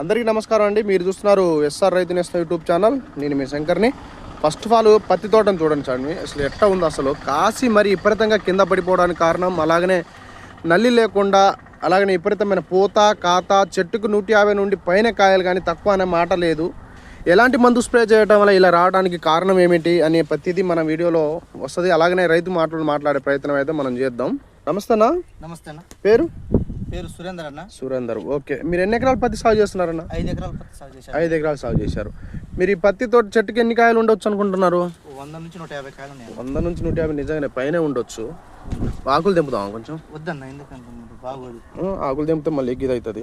అందరికీ నమస్కారం అండి. మీరు చూస్తున్నారు ఎస్ఆర్ రైతు నేస్తం యూట్యూబ్ ఛానల్. నేను మీ శంకర్ని. ఫస్ట్ ఆఫ్ ఆల్ పత్తి తోటను చూడండి చూడండి అసలు ఎట్లా ఉంది అసలు? కాసి మరి విపరీతంగా కింద పడిపోవడానికి కారణం అలాగనే నల్లి లేకుండా అలాగనే విపరీతమైన పూత కాత చెట్టుకు నూట యాభై నుండి పైన కాయలు కానీ తక్కువ అనే మాట లేదు. ఎలాంటి మందు స్ప్రే చేయడం వల్ల ఇలా రావడానికి కారణం ఏమిటి అనే ప్రతిదీ మన వీడియోలో వస్తుంది. అలాగనే రైతు మాటలు మాట్లాడే ప్రయత్నం అయితే మనం చేద్దాం. నమస్తే అన్న. నమస్తే అన్న. పేరు? పేరు సురేందర్ అన్న. సురేందర్. ఓకే. మీరు ఎన్ని ఎకరాలు పత్తి సాగు చేస్తున్నారన్న? ఐదు ఎకరాల పత్తి సాగు చేశాను ఐదు ఎకరాలు సాగు చేశారు. మీరు ఈ పత్తి తోట చెట్టుకి ఎన్ని కాయలు ఉండొచ్చు అనుకుంటున్నారు? వంద నుంచి నూట యాభై కాయలు ఉన్నాయి వంద నుంచి నూట యాభై నిజంగానే పైనే ఉండొచ్చు. ఆకులు తెంపుదాం కొంచెం? వద్దన్న ఎందుకంటే బాగోదు. ఆకులు తెంపితే మళ్ళీ ఎగ్గిది అవుతుంది.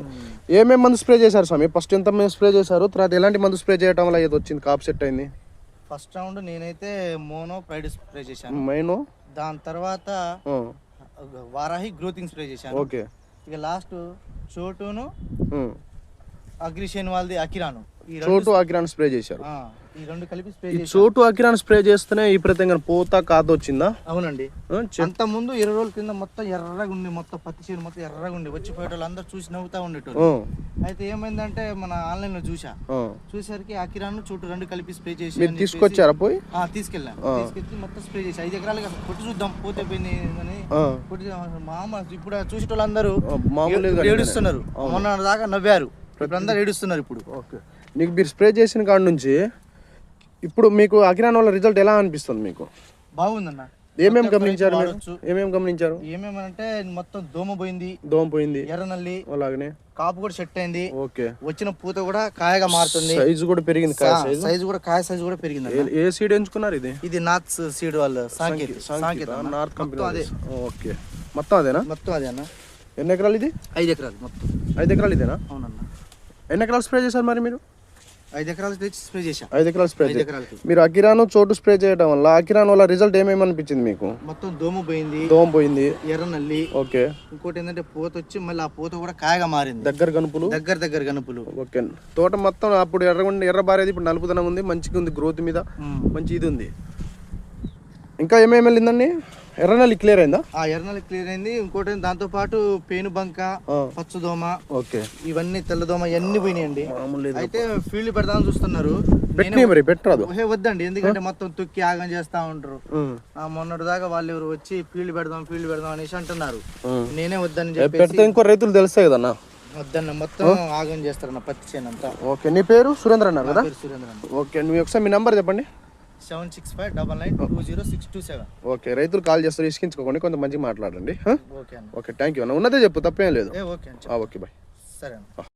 ఏమేమి మందు స్ప్రే చేశారు స్వామి? ఫస్ట్ ఎంత మంది స్ప్రే చేశారు? తర్వాత ఎలాంటి మందు స్ప్రే చేయడం వల్ల ఇది వచ్చింది? కాప్ సెట్ అయింది. ఫస్ట్ రౌండ్ నేనైతే మోనో ప్రైడ్ స్ప్రే చేశాను. మైను? దాని తర్వాత వారాహి గ్రోతింగ్ స్ప్రే చేశాను. ఓకే. ఇక లాస్ట్ చోటును ఉమ్. అగ్రిషన్ వాళ్ళది అకిరాను చోటు అకిరాన్ స్ప్రే చేశారు. ఈ రెండు కలిపి స్ప్రే ఈ చోటు అకిరాన్ స్ప్రే చేస్తేనే విపరీతంగా పూత కాత వచ్చిందా? అవునండి. అంత ముందు ఇరవై రోజుల కింద మొత్తం ఎర్రగా ఉండి మొత్తం పత్తి చేను మొత్తం ఎర్రగా ఉండి వచ్చి పోయేటోళ్ళు అందరూ చూసి నవ్వుతా ఉండేటోళ్ళు. అయితే ఏమైందంటే మన ఆన్లైన్లో చూసా. చూసరికి అకిరాను చుట్టూ రెండు కలిపి స్ప్రే చేసి తీసుకొచ్చారా పోయి? ఆ, తీసుకెళ్ళాను తీసుకెళ్ళి మొత్తం స్ప్రే చేసి ఐదు ఎకరాలకి అసలు కొట్టి చూద్దాం పోతే పోయింది అని కొట్టి మామ ఇప్పుడు చూసేటోళ్ళందరూ ఏడుస్తున్నారు. మొన్న దాకా నవ్వారు. ఇప్పుడు అందరు ఏడుస్తున్నారు ఇప్పుడు. ఓకే. నీకు మీరు స్ప్రే చేసిన కాడ నుంచి ఇప్పుడు మీకు అకిరాన్ వల్ల రిజల్ట్ ఎలా అనిపిస్తుంది మీకు? బాగుందన్న. ఏమేమి గమనించారు మీరు. ఏమేమి గమనించారు? ఏమేమంటే మొత్తం దోమ పోయింది. దోమ పోయింది. ఎర్రనల్లి అలాగనే. కాపు కూడా సెట్ అయింది. ఓకే. వచ్చిన పూత కూడా కాయగా మారుతుంది. సైజు కూడా పెరిగింది. కాయ సైజు? కూడా కాయ సైజు కూడా పెరిగింది ఏ- సీడ్ ఎంచుకున్నారు ఇది? ఇది నాథ్ సీడ్ వాళ్ళ సాంకేతిక అన్న. నార్త్ కంపెనీ అదే. ఓకే. మొత్తం అదేనా? మొత్తం అదే అన్న. ఎన్ని ఎకరాలు ఇది? ఐదు ఎకరాలు మొత్తం. ఐదు ఎకరాలు ఇదేనా? అవునన్న. ఎన్ని ఎకరాలు స్ప్రే చేశారు మరి మీరు? ఐదు ఎకరాలు స్ప్రే చేశాం. ఐదు ఎకరాలు స్ప్రే మీరు అకిరాను చోటు స్ప్రే చేయడం వల్ల అకిరాన్ వల్ల రిజల్ట్ ఏమేమి అనిపించింది మీకు? మొత్తం దోమ పోయింది దోమ పోయింది. ఎర్ర నల్లి. ఓకే. ఇంకోటి ఏంటంటే పూత వచ్చి మళ్ళీ ఆ పూత కూడా కాయగా మారింది. దగ్గర గనుపులు? దగ్గర దగ్గర గనుపులు. ఓకే. తోట మొత్తం అప్పుడు ఎర్రగుండి ఎర్ర బారేది ఇప్పుడు నలుపుదనం ఉంది మంచిగా ఉంది గ్రోత్ మీద. మంచి ఇది ఉంది. ఇంకా ఏమేమి వెళ్ళిందండి? ఎర్రనల్లి క్లియర్ అయిందా? ఆ ఎర్ర నల్లి క్లియర్ అయింది. ఇంకోటి దాంతో పాటు పేను బంక పచ్చదోమ ఓకే. ఇవన్నీ తెల్లదోమ ఇవన్నీ పోయినాయండి. అయితే ఫీల్డ్ పెడదామని చూస్తున్నారు. మరి పెట్టరాదు. వద్దండి. ఎందుకంటే మొత్తం తొక్కి ఆగం చేస్తా ఉంటారు మొన్నటి దాకా వాళ్ళు ఎవరు వచ్చి ఫీల్డ్ పెడదాం ఫీల్డ్ పెడదాం అనేసి అంటున్నారు. నేనే వద్దని పెడితే ఇంకో రైతులు తెలుస్తాయి కదన్నా? వద్దన్న మొత్తం ఆగం చేస్తారన్న పత్తి చేను అంతా. ఓకే నీ పేరు సురేంద్ర అన్నారు కదా? సురేంద్ర అన్న. ఓకే నువ్వు ఒకసారి మీ నంబర్ చెప్పండి. Seven six five double nine two zero six two seven okay రైతులు కాల్ చేస్తారు ఇసుకించుకోకండి కొంత మంచిగా మాట్లాడండి? ఓకే ఓకే థ్యాంక్ యూ అన్న. ఉన్నదే చెప్పు తప్పేం లేదు. Okay okay bye. సరే అన్న.